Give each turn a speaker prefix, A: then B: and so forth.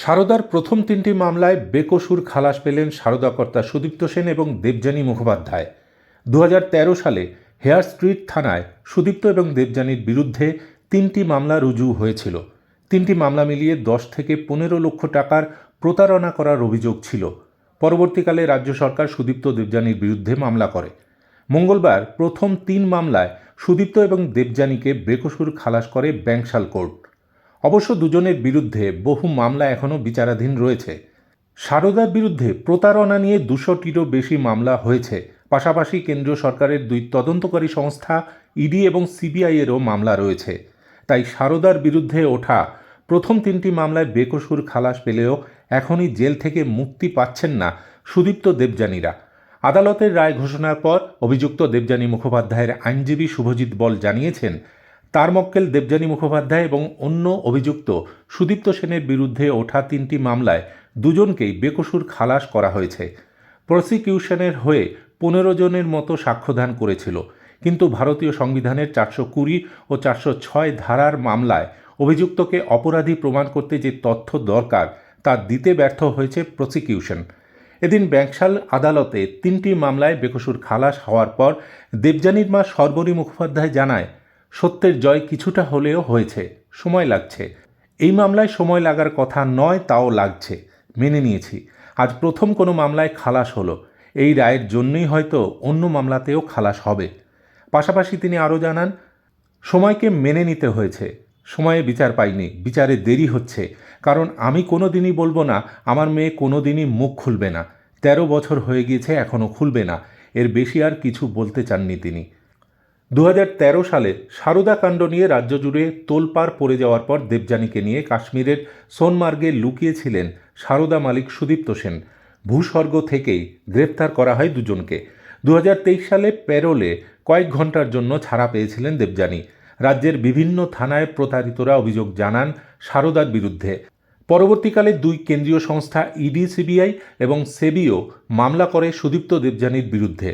A: সারদার প্রথম তিনটি মামলায় বেকসুর খালাস পেলেন সারদাকর্তা সুদীপ্ত সেন এবং দেবযানী মুখোপাধ্যায়। দু হাজার তেরো সালে হেয়ার স্ট্রিট থানায় সুদীপ্ত এবং দেবযানীর বিরুদ্ধে তিনটি মামলা রুজু হয়েছিল। তিনটি মামলা মিলিয়ে দশ থেকে পনেরো লক্ষ টাকার প্রতারণা করার অভিযোগ ছিল। পরবর্তীকালে রাজ্য সরকার সুদীপ্ত দেবযানীর বিরুদ্ধে মামলা করে। মঙ্গলবার প্রথম তিন মামলায় সুদীপ্ত এবং দেবযানীকে বেকসুর খালাস করে ব্যাংশাল কোর্ট। অবশ্য দুজনের বিরুদ্ধে বহু মামলা এখনও বিচারাধীন রয়েছে। সারদার বিরুদ্ধে প্রতারণা নিয়ে দুশোটিরও বেশি মামলা হয়েছে। পাশাপাশি কেন্দ্রীয় সরকারের দুই তদন্তকারী সংস্থা, ইডি এবং সিবিআইয়েরও মামলা রয়েছে। তাই সারদার বিরুদ্ধে ওঠা প্রথম তিনটি মামলায় বেকসুর খালাস পেলেও এখনই জেল থেকে মুক্তি পাচ্ছেন না সুদীপ্ত দেবযানীরা। আদালতের রায় ঘোষণার পর অভিযুক্ত দেবযানী মুখোপাধ্যায়ের আইনজীবী শুভজিৎ বল জানিয়েছেন তার মক্কেল দেবযানী মুখোপাধ্যায় এবং অন্য অভিযুক্ত সুদীপ্ত সেনের বিরুদ্ধে ওঠা তিনটি মামলায় দুজনকেই বেকসুর খালাস করা হয়েছে। প্রসিকিউশনের হয়ে পনেরো জনের মতো সাক্ষ্যদান করেছিল। কিন্তু ভারতীয় সংবিধানের চারশো কুড়ি ও চারশো ছয় ধারার মামলায় অভিযুক্তকে অপরাধী প্রমাণ করতে যে তথ্য দরকার, তা দিতে ব্যর্থ হয়েছে প্রসিকিউশন। এদিন ব্যাংশাল আদালতে তিনটি মামলায় বেকসুর খালাস হওয়ার পর দেবযানীর মা সর্বরী মুখোপাধ্যায় জানায় সত্যের জয় কিছুটা হলেও হয়েছে, সময় লাগছে। এই মামলায় সময় লাগার কথা নয়, তাও লাগছে। মেনে নিয়েছি। আজ প্রথম কোনো মামলায় খালাস হলো। এই রায়ের জন্যই হয়তো অন্য মামলাতেও খালাস হবে। পাশাপাশি তিনি আরও জানান, সময়কে মেনে নিতে হয়েছে। সময়ে বিচার পাইনি। বিচারে দেরি হচ্ছে। কারণ আমি কোনো দিনই বলব না, আমার মেয়ে কোনো দিনই মুখ খুলবে না। তেরো বছর হয়ে গিয়েছে এখনও খুলবে না। এর বেশি আর কিছু বলতে চাননি তিনি। দু হাজার তেরো সালে সারদা কাণ্ড নিয়ে রাজ্য জুড়ে তোলপাড় পড়ে যাওয়ার পর দেবযানীকে নিয়ে কাশ্মীরের সোনমার্গে লুকিয়েছিলেন সারদা মালিক সুদীপ্ত সেন। ভূস্বর্গ থেকেই গ্রেপ্তার করা হয় দুজনকে। দুহাজার তেইশ সালে প্যারোলে কয়েক ঘণ্টার জন্য ছাড়া পেয়েছিলেন দেবযানী। রাজ্যের বিভিন্ন থানায় প্রতারিতরা অভিযোগ জানান সারদার বিরুদ্ধে। পরবর্তীকালে দুই কেন্দ্রীয় সংস্থা, ইডি, সিবিআই এবং সেবিও মামলা করে সুদীপ্ত দেবযানীর বিরুদ্ধে।